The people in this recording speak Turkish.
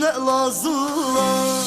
ne lazım?